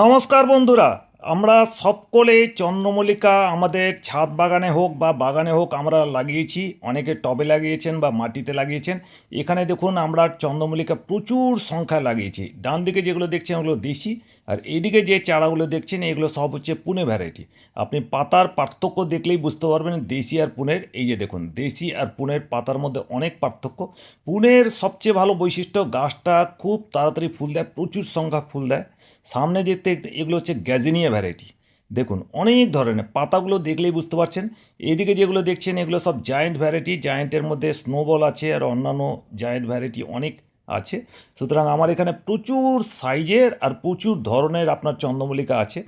নমস্কার বন্ধুরা, আমরা সকলে চন্দ্রমল্লিকা আমাদের ছাদ বাগানে হোক বা বাগানে হোক আমরা লাগিয়েছি, অনেকে টবে লাগিয়েছেন বা মাটিতে লাগিয়েছেন। এখানে দেখুন আমরা চন্দ্রমল্লিকা প্রচুর সংখ্যায় লাগিয়েছি। ডান দিকে যেগুলো দেখছেন ওগুলো দেশি, আর এইদিকে যে চারাগুলো দেখছেন এগুলো সব হচ্ছে পুনে ভ্যারাইটি আপনি পাতার পার্থক্য দেখলেই বুঝতে পারবেন দেশি আর পুনের। এই যে দেখুন, দেশি আর পুনের পাতার মধ্যে অনেক পার্থক্য। পুনের সবচেয়ে ভালো বৈশিষ্ট্য, গাছটা খুব তাড়াতাড়ি ফুল দেয়, প্রচুর সংখ্যা ফুল দেয়। সামনে দেখতে এগুলো হচ্ছে গ্যাজিনিয়া ভ্যারাইটি দেখুন, অনেক ধরনের। পাতাগুলো দেখলেই বুঝতে পারছেন। এদিকে যেগুলো দেখছেন, এগুলো সব জায়েন্ট ভ্যারাইটি জায়েন্টের মধ্যে স্নোবল আছে আর অন্যান্য জায়েন্ট ভ্যারাইটি অনেক আছে। সুতরাং আমার এখানে প্রচুর সাইজের আর প্রচুর ধরনের আপনার চন্দ্রমল্লিকা আছে।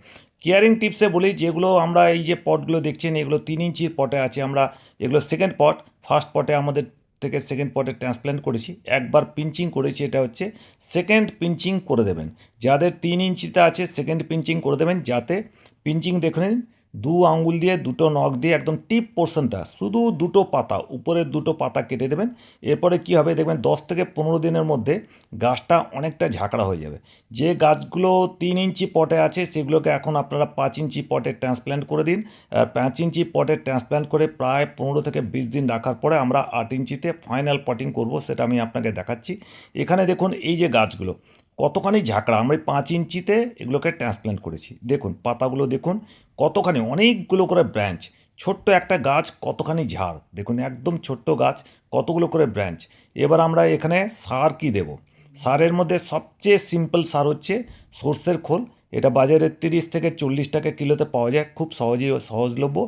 কেয়ারিং টিপসে বলি, যেগুলো আমরা এই যে পটগুলো দেখছেন, এগুলো তিন ইঞ্চির পটে আছে। আমরা এগুলো সেকেন্ড পট ফার্স্ট পটে আমাদের থেকে সেকেন্ড পটে ট্রান্সপ্ল্যান্ট করেছি, একবার পিঞ্চিং করেছি এটা হচ্ছে সেকেন্ড পিঞ্চিং করে দেবেন। যাদের তিন ইঞ্চিতে আছে সেকেন্ড পিঞ্চিং করে দেবেন, যাতে পিঞ্চিং দেখে নিন দু আঙ্গুল দিয়ে, দুটো নখ দিয়ে একদম টিপ পোর্শনটা, শুধু দুটো পাতা, উপরের দুটো পাতা কেটে দেবেন। এরপরে কী হবে দেখবেন, দশ থেকে পনেরো দিনের মধ্যে গাছটা অনেকটা ঝাঁকড়া হয়ে যাবে। যে গাছগুলো তিন ইঞ্চি পটে আছে, সেগুলোকে এখন আপনারা পাঁচ ইঞ্চি পটে ট্রান্সপ্ল্যান্ট করে দিন। আর পাঁচ ইঞ্চি পটে ট্রান্সপ্ল্যান্ট করে প্রায় পনেরো থেকে বিশ দিন রাখার পরে আমরা আট ইঞ্চিতে ফাইনাল পটিং করব, সেটা আমি আপনাকে দেখাচ্ছি। এখানে দেখুন, এই যে গাছগুলো কতখানি ঝাঁকড়া? আমরা পাঁচ ইঞ্চিতে এগুলোকে ট্রান্সপ্ল্যান্ট করেছি। দেখুন, পাতাগুলো দেখুন, কতখানি, অনেকগুলো করে ব্রাঞ্চ ছোট্ট একটা গাছ, কতখানি ঝাড়। দেখুন, একদম ছোট্ট গাছ, কতগুলো করে ব্রাঞ্চ এবার আমরা এখানে সার কি দেব? সারের মধ্যে সবচেয়ে সিম্পল সার হচ্ছে সর্ষের খোল। এটা বাজারে তিরিশ থেকে চল্লিশ টাকা কিলোতে পাওয়া যায়, খুব সহজেই সহজলভ্য।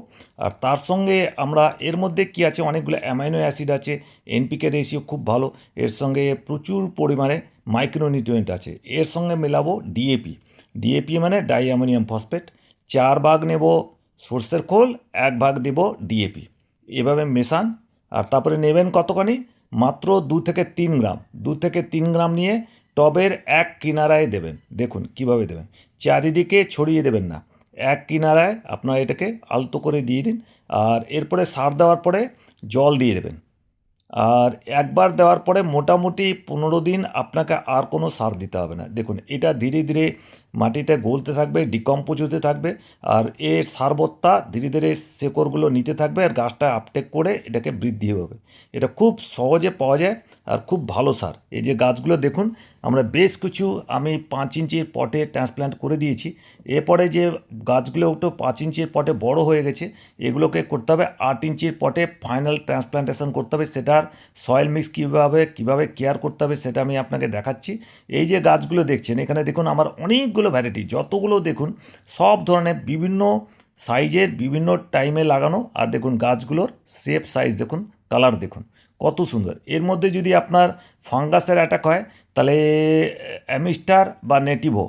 আর তার সঙ্গে আমরা এর মধ্যে কি আছে, অনেকগুলো অ্যামাইনো অ্যাসিড আছে, এনপিকে রেশিও খুব ভালো, এর সঙ্গে প্রচুর পরিমাণে মাইক্রোনিউট্রিয়েন্ট আছে। এর সঙ্গে মেলাবো ডিএপি। ডিএপি মানে ডাইঅ্যামোনিয়াম ফসফেট। চার ভাগ নেব সর্ষের খোল, এক ভাগ দেব ডিএপি। এভাবে মেশান। আর তারপরে নেবেন কতখানি? মাত্র দু থেকে তিন গ্রাম। দু থেকে তিন গ্রাম নিয়ে টবের এক কিনারায় দেবেন। দেখুন কীভাবে দেবেন। চারিদিকে ছড়িয়ে দেবেন না। এক কিনারায় আপনারা এটাকে আলতো করে দিয়ে দিন আর এরপরে সার দেওয়ার পরে জল দিয়ে দেবেন। আর একবার দেওয়ার পরে মোটামুটি পনেরো দিন আপনাকে আর কোনো সার দিতে হবে না। দেখুন এটা ধীরে ধীরে মাটিতে গলতে থাকবে, ডিকম্পোজ হতে থাকবে, আর এর সারবত্তা ধীরে ধীরে শেকড়গুলো নিতে থাকবে আর গাছটা আপটেক করে এটাকে বৃদ্ধি হবে। এটা খুব সহজে পাওয়া যায় আর খুব ভালো সার। এই যে গাছগুলো দেখুন, আমরা বেশ কিছু আমি পাঁচ ইঞ্চির পটে ট্রান্সপ্ল্যান্ট করে দিয়েছি। এরপরে যে গাছগুলো একটু পাঁচ ইঞ্চির পটে বড় হয়ে গেছে, এগুলোকে করতে হবে আট ইঞ্চির পটে ফাইনাল ট্রান্সপ্ল্যান্টেশন করতে হবে। সেটার সয়েল মিক্স কীভাবে কীভাবে কেয়ার করতে হবে সেটা আমি আপনাকে দেখাচ্ছি। এই যে গাছগুলো দেখছেন, এখানে দেখুন আমার অনেকগুলো ভ্যারাইটি যতগুলো দেখুন, সব ধরনের বিভিন্ন সাইজের বিভিন্ন টাইমে লাগানো, আর দেখুন গাছগুলোর শেপ সাইজ দেখুন কালার দেখুন, কত সুন্দর। এর মধ্যে যদি আপনার ফাঙ্গাসের অ্যাটাক হয়, তাহলে অ্যামিস্টার বা নেটিভো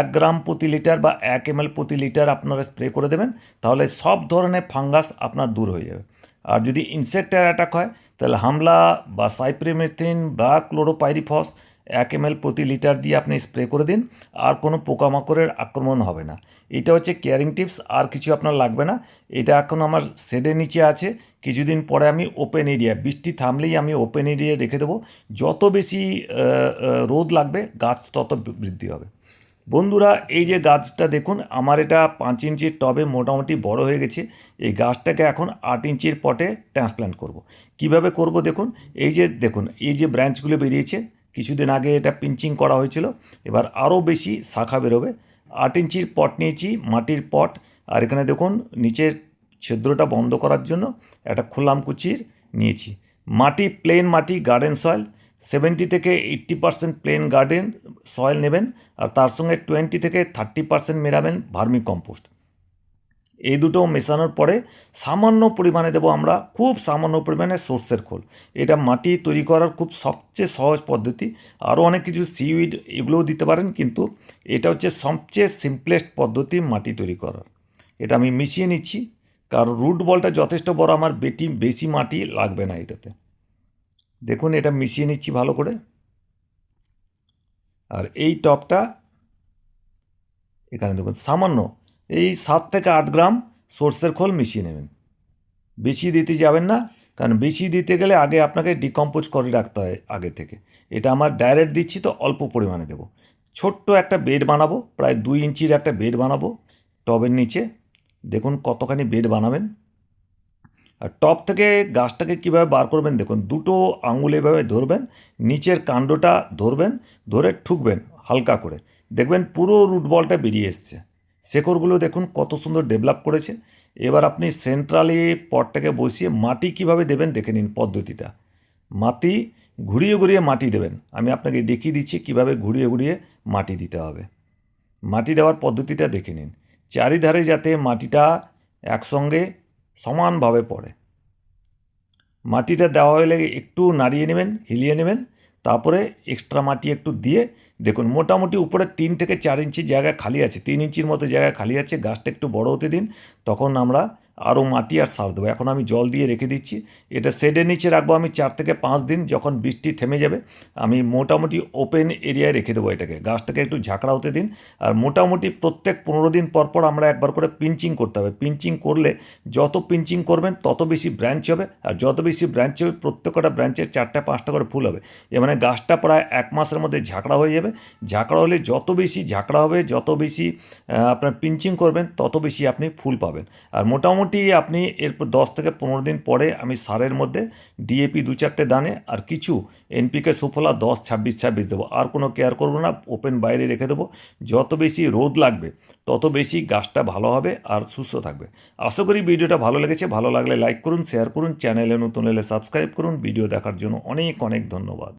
এক গ্রাম প্রতি লিটার বা এক এম প্রতি লিটার আপনারা স্প্রে করে দেবেন, তাহলে সব ধরনের ফাঙ্গাস আপনার দূর হয়ে যাবে। আর যদি ইনসেক্টের অ্যাটাক হয়, তাহলে হামলা বা সাইপ্রিমেথিন বা ক্লোরোপাইরিফস এক এম প্রতি লিটার দিয়ে আপনি স্প্রে করে দিন, আর কোনো পোকামাকড়ের আক্রমণ হবে না। এটা হচ্ছে কেয়ারিং টিপস আর কিছু আপনার লাগবে না। এটা এখন আমার শেডের নিচে আছে। কিছুদিন পরে আমি ওপেন এরিয়া বৃষ্টি থামলেই আমি ওপেন এরিয়া রেখে দেবো। যত বেশি রোদ লাগবে, গাছ তত বৃদ্ধি হবে। বন্ধুরা, এই যে গাছটা দেখুন, আমার এটা পাঁচ ইঞ্চির টবে মোটামুটি বড় হয়ে গেছে। এই গাছটাকে এখন আট ইঞ্চির পটে ট্রান্সপ্ল্যান্ট করব। কীভাবে করব দেখুন, এই যে দেখুন, এই যে ব্রাঞ্চগুলো বেরিয়েছে কিছুদিন আগে এটা পিঞ্চিং করা হয়েছিল। এবার আরও বেশি শাখা বেরোবে। আট ইঞ্চির পট নিয়েছি, মাটির পট। আর এখানে দেখুন, নিচের ছিদ্রটা বন্ধ করার জন্য একটা খোলাম কুচির নিয়েছি। মাটি প্লেন মাটি গার্ডেন সয়েল সেভেন্টি থেকে eighty percent plain garden soil নেবেন। আর তার সঙ্গে টোয়েন্টি থেকে থার্টি পার্সেন্ট মেরাবেন ভার্মি কম্পোস্ট এই দুটো মেশানোর পরে সামান্য পরিমাণে দেবো আমরা খুব সামান্য পরিমাণে সর্ষের খোল। এটা মাটি তৈরি করার খুব সবচেয়ে সহজ পদ্ধতি। আরও অনেক কিছু সিউইড এগুলোও দিতে পারেন, কিন্তু এটা হচ্ছে সবচেয়ে সিম্পলেস্ট পদ্ধতি মাটি তৈরি করার। এটা আমি মিশিয়ে নিচ্ছি, কারণ রুট বলটা যথেষ্ট বড়, আমার বেটি বেশি মাটি লাগবে না এটাতে। দেখুন, এটা মিশিয়ে নিচ্ছি ভালো করে। আর এই টপটা এখানে দেখুন, সামান্য এই সাত থেকে আট গ্রাম সর্ষের খোল মিশিয়ে নেবেন। বেশি দিতে যাবেন না, কারণ বেশি দিতে গেলে আগে আপনাকে ডিকম্পোজ করে রাখতে হয় আগে থেকে। এটা আমার ডাইরেক্ট দিচ্ছি, তো অল্প পরিমাণে দেবো। ছোট্ট একটা বেড বানাবো, প্রায় দুই ইঞ্চির একটা বেড বানাবো টবের নিচে। দেখুন কতখানি বেড বানাবেন। আর টপ থেকে গাছটাকে কীভাবে বার করবেন দেখুন, দুটো আঙুল এভাবে ধরবেন, নিচের কাণ্ডটা ধরবেন, ধরে ঠুকবেন হালকা করে। দেখবেন পুরো রুট বলটা বেরিয়ে এসছে। শেকড়গুলো দেখুন কত সুন্দর ডেভেলপ করেছে। এবার আপনি সেন্ট্রালি পটটাকে বসিয়ে মাটি কীভাবে দেবেন দেখে নিন পদ্ধতিটা। মাটি ঘুরিয়ে ঘুরিয়ে মাটি দেবেন। আমি আপনাকে দেখিয়ে দিচ্ছি কীভাবে ঘুরিয়ে ঘুরিয়ে মাটি দিতে হবে। মাটি দেওয়ার পদ্ধতিটা দেখে নিন। চারিধারে যাতে মাটিটা একসঙ্গে সমানভাবে পড়ে। মাটিটা দেওয়া হলে একটু নাড়িয়ে নেবেন, হিলিয়ে নেবেন। তারপরে এক্সট্রা মাটি একটু দিয়ে, দেখুন মোটামুটি উপরে তিন থেকে চার ইঞ্চি জায়গা খালি আছে, তিন ইঞ্চির মতো জায়গা খালি আছে, গাছটা একটু বড় হতে দিন, তখন আমরা আরও মাটি আর সার দেবো। এখন আমি জল দিয়ে রেখে দিচ্ছি। এটা শেডের নিচে রাখব আমি চার থেকে পাঁচ দিন। যখন বৃষ্টি থেমে যাবে, আমি মোটামুটি ওপেন এরিয়ায় রেখে দেবো এটাকে। গাছটাকে একটু ঝাঁকড়া হতে দিন। আর মোটামুটি প্রত্যেক পনেরো দিন পর পর আমরা একবার করে পিঞ্চিং করতে হবে। পিঞ্চিং করলে যত পিঞ্চিং করবেন, তত বেশি ব্রাঞ্চ হবে। আর যত বেশি ব্রাঞ্চ হবে, প্রত্যেকটা ব্রাঞ্চের চারটা পাঁচটা করে ফুল হবে। এ মানে গাছটা প্রায় এক মাসের মধ্যে ঝাঁকড়া হয়ে যাবে। ঝাঁকড়া হলে যত বেশি ঝাঁকড়া হবে, যত বেশি আপনার পিঞ্চিং করবেন, তত বেশি আপনি ফুল পাবেন। আর মোটামুটি আপনি এরপর দশ থেকে পনেরো দিন পরে আমি সারের মধ্যে ডিএপি দু চারটে দানে আর কিছু এনপিকে সুফলা দশ, ছাব্বিশ ছাব্বিশ দেবো। আর কোনো কেয়ার করব না ওপেন বাইরে রেখে দেবো। যত বেশি রোদ লাগবে, তত বেশি গাছটা ভালো হবে আর সুস্থ থাকবে। আশা করি ভিডিওটা ভালো লেগেছে। ভালো লাগলে লাইক করুন শেয়ার করুন চ্যানেলে নতুন এলে সাবস্ক্রাইব করুন। ভিডিও দেখার জন্য অনেক অনেক ধন্যবাদ।